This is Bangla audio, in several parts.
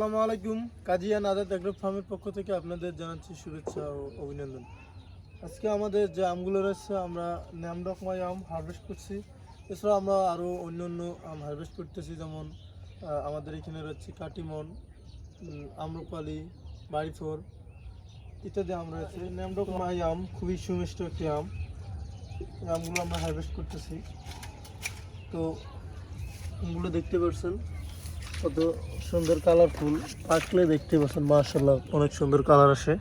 আসসালামু আলাইকুম। কাজিয়া নাদাত এগ্রো ফার্মের পক্ষ থেকে আপনাদের জানাচ্ছি শুভেচ্ছা ও অভিনন্দন। আজকে আমাদের যে আমগুলো রয়েছে, আমরা ন্যামডকমাই আম হারভেস্ট করছি। এছাড়া আমরা আরও অন্য অন্য আম হারভেস্ট করতেছি, যেমন আমাদের এখানে রয়েছে কাটিমন আম্রপালি, বাড়িফোর ইত্যাদি আম রয়েছে। ন্যামডকমাই আম, খুবই সুমিষ্ট একটি আম। এই আমগুলো আমরা হারভেস্ট করতেছি। তো, আমগুলো দেখতে পাচ্ছেন কত সুন্দর কালারফুল। পাকলে দেখতে পাচ্ছেন মার্শাল্লাহ অনেক সুন্দর কালার আসে।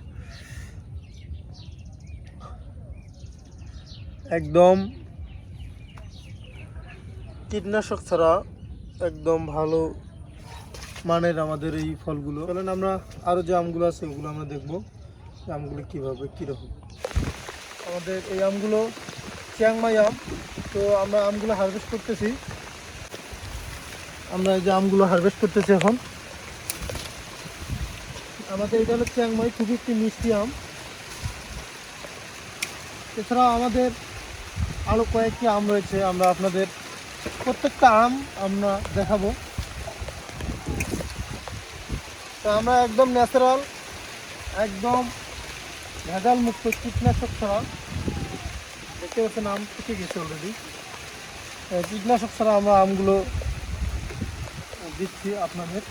একদম কীটনাশক ছাড়া একদম ভালো মানের আমাদের এই ফলগুলো। চলেন আমরা আরও যে আমগুলো আছে, ওগুলো আমরা দেখব আমগুলো কীভাবে, কীরকম। আমাদের এই আমগুলো চিয়াংমাই আম। তো আমরা আমগুলো হারভেস্ট করতেছি। আমরা এই যে আমগুলো হারভেস্ট করতেছি এখন। আমাদের এটা হলো চ্যাংমাই, খুবই একটি মিষ্টি আম। এছাড়াও আমাদের আরও কয়েকটি আম রয়েছে, আমরা আপনাদের প্রত্যেকটা আম আমরা দেখাবো। তো আমরা একদম ন্যাচারাল একদম ভেজাল মুক্ত কীটনাশক ছাড়া, দেখতে পাচ্ছেন আম থেকে গেছে অলরেডি কীটনাশক ছাড়া আমরা আমগুলো দিচ্ছি আপনাদের।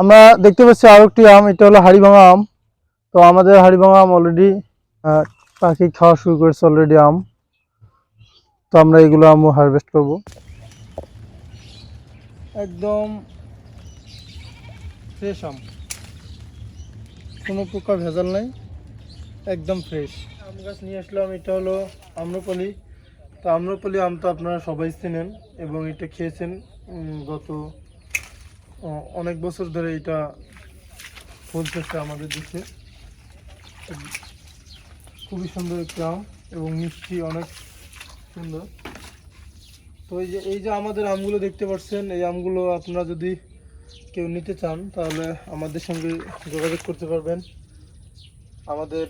আমরা দেখতে পাচ্ছি আরও একটি আম এটা হলো হাড়িভাঙা আম। তো আমাদের হাড়িভাঙা আম অলরেডি পাখি খাওয়া শুরু করেছে অলরেডি আম। তো আমরা এগুলো আমও হারভেস্ট করব। একদম ফ্রেশ আম। কোনো প্রকার ভেজাল নাই একদম ফ্রেশ আম গাছ নিয়ে আসলাম এটা হলো আম্রপলি। তো আম্রপলি আম তো আপনারা সবাই চেনেন এবং এটা খেয়েছেন। গত অনেক বছর ধরে এটা ফলতেছে আমাদের দেশে খুবই সুন্দর একটি আম এবং মিষ্টি অনেক সুন্দর। তো এই যে এই যে আমাদের আমগুলো দেখতে পাচ্ছেন, এই আমগুলো আপনারা যদি কেউ নিতে চান, তাহলে আমাদের সঙ্গে যোগাযোগ করতে পারবেন। আমাদের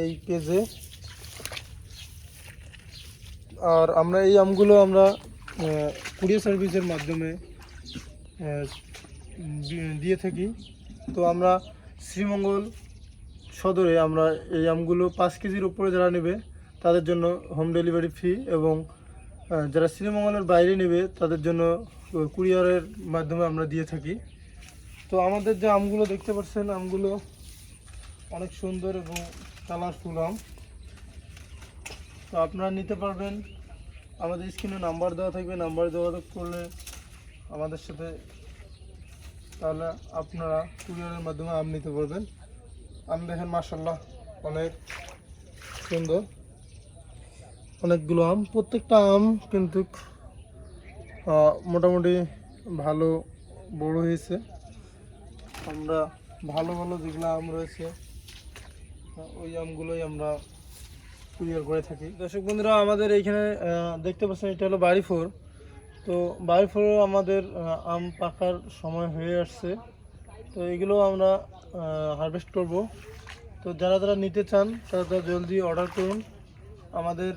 এই পেজে আর আমরা এই আমগুলো আমরা কুরিয়ার সার্ভিসের মাধ্যমে দিয়ে থাকি। তো আমরা শ্রীমঙ্গল সদরে আমরা এই আমগুলো পাঁচ কেজির উপরে যারা নেবে, তাদের জন্য হোম ডেলিভারি ফ্রি এবং যারা শ্রীমঙ্গলের বাইরে নেবে, তাদের জন্য কুরিয়ারের মাধ্যমে আমরা দিয়ে থাকি। তো আমাদের যে আমগুলো দেখতে পাচ্ছেন, আমগুলো অনেক সুন্দর এবং কালারফুল আম। তো আপনারা নিতে পারবেন আমাদের স্ক্রিনে নাম্বার দেওয়া থাকবে, নাম্বার যোগাযোগ করলে আমাদের সাথে তাহলে আপনারা কুরিয়ারের মাধ্যমে আম নিতে পারবেন। আম দেখেন মাসাল্লাহ অনেক সুন্দর। অনেকগুলো আম, প্রত্যেকটা আম কিন্তু মোটামুটি ভালো বড় হয়েছে। আমরা ভালো ভালো যেগুলো আম রয়েছে, ওই আমগুলোই আমরা কুরিয়ার করে থাকি। দর্শক বন্ধুরা, আমাদের এইখানে দেখতে পাচ্ছেন, এটা হলো বাড়ি ফোর তো বাড়ি ফোর আমাদের আম পাকার সময় হয়ে আসছে। তো এগুলো আমরা হারভেস্ট করব। তো যারা যারা নিতে চান, তারা তারা জলদি অর্ডার করুন। আমাদের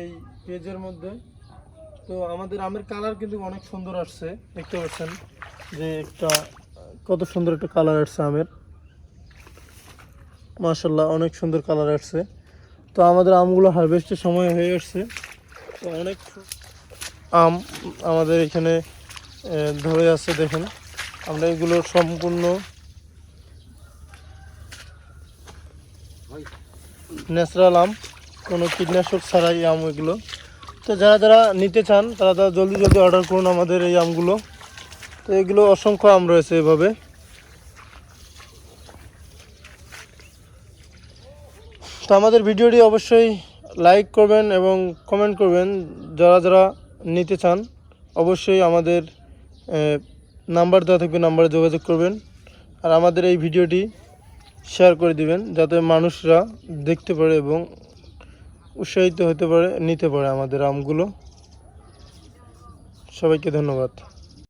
এই পেজের মধ্যে। তো আমাদের আমের কালার কিন্তু অনেক সুন্দর আসছে। দেখতে পাচ্ছেন যে একটা, কত সুন্দর একটা কালার আসছে আমের। মাশাল্লাহ অনেক সুন্দর কালার আসছে। তো আমাদের আমগুলো হারভেস্টের সময় হয়ে আসছে। তো অনেক আম আমাদের এখানে ধরে আছে দেখেন। আমরা এগুলো সম্পূর্ণ ন্যাচারাল আম, কোনো কীটনাশক ছাড়াই আম এগুলো। তো যারা যারা নিতে চান, তারা তারা জলদি জলদি অর্ডার করুন আমাদের এই আমগুলো। তো এগুলো অসংখ্য আম রয়েছে এভাবে। তো আমাদের ভিডিওটি অবশ্যই লাইক করবেন এবং কমেন্ট করবেন যারা যারা নিতে চান। অবশ্যই আমাদের নাম্বার দেওয়া থাকবে, নাম্বারে যোগাযোগ করবেন। আর আমাদের এই ভিডিওটি শেয়ার করে দিবেন, যাতে মানুষরা দেখতে পারে এবং উৎসাহিত হতে পারে, নিতে পারে আমাদের আমগুলো। সবাইকে ধন্যবাদ।